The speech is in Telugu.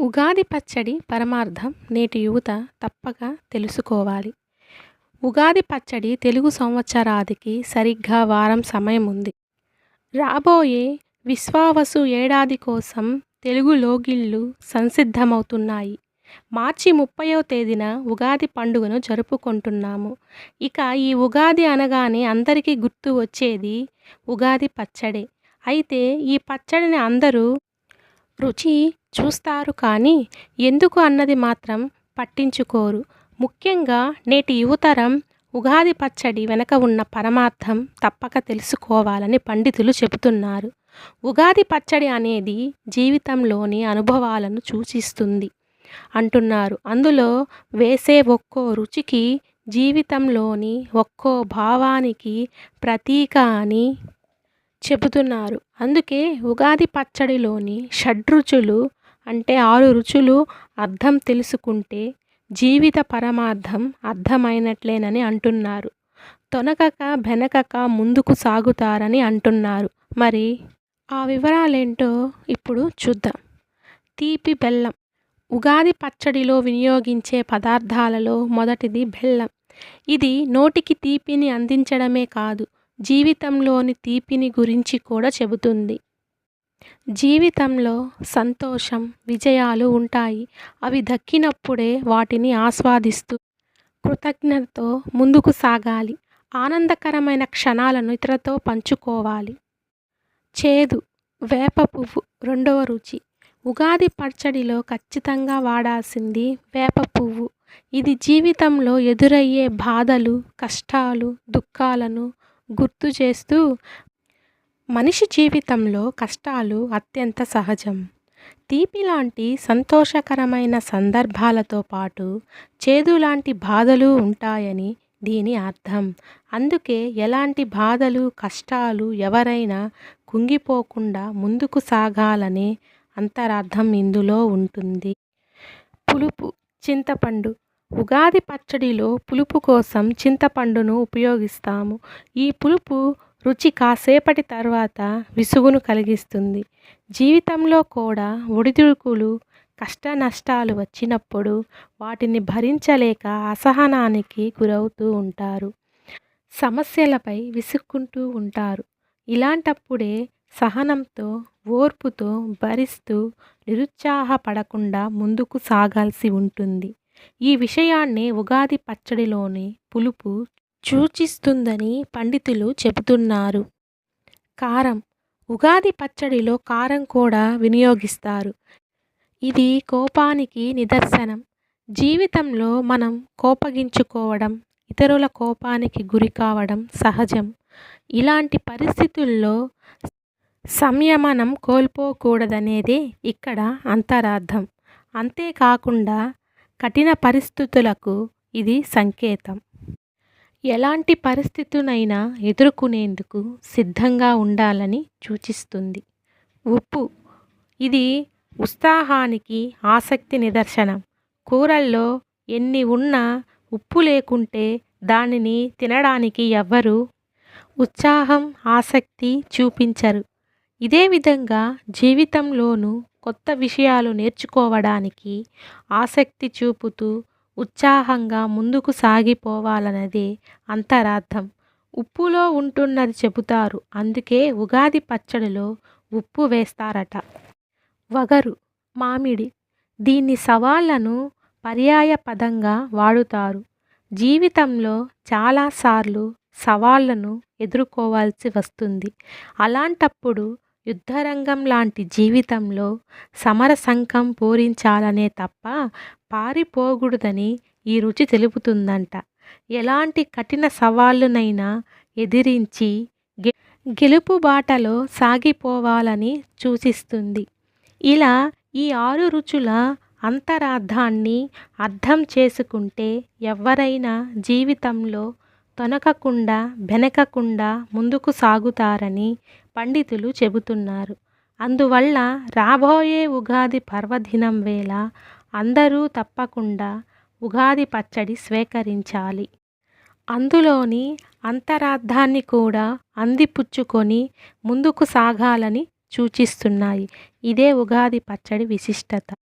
ఉగాది పచ్చడి పరమార్థం నేటి యువత తప్పక తెలుసుకోవాలి. ఉగాది పచ్చడి తెలుగు సంవత్సరాదికి సరిగ్గా వారం సమయం ఉంది. రాబోయే విశ్వావసు ఏడాది కోసం తెలుగు లోగిళ్ళు సంసిద్ధమవుతున్నాయి. మార్చి ముప్పైవ తేదీన ఉగాది పండుగను జరుపుకుంటున్నాము. ఇక ఈ ఉగాది అనగానే అందరికీ గుర్తు వచ్చేది ఉగాది పచ్చడే. అయితే ఈ పచ్చడిని అందరూ రుచి చూస్తారు కానీ ఎందుకు అన్నది మాత్రం పట్టించుకోరు. ముఖ్యంగా నేటి యువతరం ఉగాది పచ్చడి వెనక ఉన్న పరమార్థం తప్పక తెలుసుకోవాలని పండితులు చెబుతున్నారు. ఉగాది పచ్చడి అనేది జీవితంలోని అనుభవాలను సూచిస్తుంది అంటున్నారు. అందులో వేసే ఒక్కో రుచికి జీవితంలోని ఒక్కో భావానికి ప్రతీక అని చెబుతున్నారు. అందుకే ఉగాది పచ్చడిలోని షడ్రుచులు అంటే ఆరు రుచులు అర్థం తెలుసుకుంటే జీవిత పరమార్థం అర్థమైనట్లేనని అంటున్నారు. తొనకక బెనకక ముందుకు సాగుతారని అంటున్నారు. మరి ఆ వివరాలేంటో ఇప్పుడు చూద్దాం. తీపి బెల్లం. ఉగాది పచ్చడిలో వినియోగించే పదార్థాలలో మొదటిది బెల్లం. ఇది నోటికి తీపిని అందించడమే కాదు జీవితంలోని తీపిని గురించి కూడా చెబుతుంది. జీవితంలో సంతోషం విజయాలు ఉంటాయి. అవి దక్కినప్పుడే వాటిని ఆస్వాదిస్తూ కృతజ్ఞతతో ముందుకు సాగాలి. ఆనందకరమైన క్షణాలను ఇతరులతో పంచుకోవాలి. చేదు వేప పువ్వు రెండవ రుచి. ఉగాది పచ్చడిలో ఖచ్చితంగా వాడాల్సింది వేప పువ్వు. ఇది జీవితంలో ఎదురయ్యే బాధలు కష్టాలు దుఃఖాలను గుర్తు చేస్తూ మనిషి జీవితంలో కష్టాలు అత్యంత సహజం. తీపి లాంటి సంతోషకరమైన సందర్భాలతో పాటు చేదు లాంటి బాధలు ఉంటాయని దీని అర్థం. అందుకే ఎలాంటి బాధలు కష్టాలు ఎవరైనా కుంగిపోకుండా ముందుకు సాగాలనే అంతరార్థం ఇందులో ఉంటుంది. పులుపు చింతపండు. ఉగాది పచ్చడిలో పులుపు కోసం చింతపండును ఉపయోగిస్తాము. ఈ పులుపు రుచి కాసేపటి తర్వాత విసుగును కలిగిస్తుంది. జీవితంలో కూడా ఒడిదుడుకులు కష్ట నష్టాలు వచ్చినప్పుడు వాటిని భరించలేక అసహనానికి గురవుతూ ఉంటారు. సమస్యలపై విసుక్కుంటూ ఉంటారు. ఇలాంటప్పుడే సహనంతో ఓర్పుతో భరిస్తూ నిరుత్సాహపడకుండా ముందుకు సాగాల్సి ఉంటుంది. ఈ విషయాన్ని ఉగాది పచ్చడిలోని పులుపు సూచిస్తుందని పండితులు చెబుతున్నారు. కారం. ఉగాది పచ్చడిలో కారం కూడా వినియోగిస్తారు. ఇది కోపానికి నిదర్శనం. జీవితంలో మనం కోపగించుకోవడం ఇతరుల కోపానికి గురి కావడం సహజం. ఇలాంటి పరిస్థితుల్లో సంయమనం కోల్పోకూడదనేదే ఇక్కడ అంతరార్థం. అంతేకాకుండా కఠిన పరిస్థితులకు ఇది సంకేతం. ఎలాంటి పరిస్థితినైనా ఎదుర్కొనేందుకు సిద్ధంగా ఉండాలని సూచిస్తుంది. ఉప్పు. ఇది ఉత్సాహానికి ఆసక్తి నిదర్శనం. కూరల్లో ఎన్ని ఉన్నా ఉప్పు లేకుంటే దానిని తినడానికి ఎవ్వరూ ఉత్సాహం ఆసక్తి చూపించరు. ఇదే విధంగా జీవితంలోనూ కొత్త విషయాలు నేర్చుకోవడానికి ఆసక్తి చూపుతూ ఉత్సాహంగా ముందుకు సాగిపోవాలన్నదే అంతరార్థం. ఉప్పులో ఉంటున్నది చెబుతారు. అందుకే ఉగాది పచ్చడిలో ఉప్పు వేస్తారట. వగరు మామిడి దీన్ని సవాళ్ళను పర్యాయ పదంగా వాడుతారు. జీవితంలో చాలాసార్లు సవాళ్ళను ఎదుర్కోవాల్సి వస్తుంది. అలాంటప్పుడు యుద్ధరంగం లాంటి జీవితంలో సమరశంఖం పూరించాలనే తప్ప పారిపోకూడదని ఈ రుచి తెలుపుతుందంట. ఎలాంటి కఠిన సవాళ్ళనైనా ఎదిరించి గె గెలుపు బాటలో సాగిపోవాలని సూచిస్తుంది. ఇలా ఈ ఆరు రుచుల అంతరార్థాన్ని అర్థం చేసుకుంటే ఎవరైనా జీవితంలో తొనకకుండా బెనకకుండా ముందుకు సాగుతారని పండితులు చెబుతున్నారు. అందువల్ల రాబోయే ఉగాది పర్వదినం వేళ అందరూ తప్పకుండా ఉగాది పచ్చడి స్వీకరించాలి. అందులోని అంతరార్థాన్ని కూడా అందిపుచ్చుకొని ముందుకు సాగాలని సూచిస్తున్నాయి. ఇదే ఉగాది పచ్చడి విశిష్టత.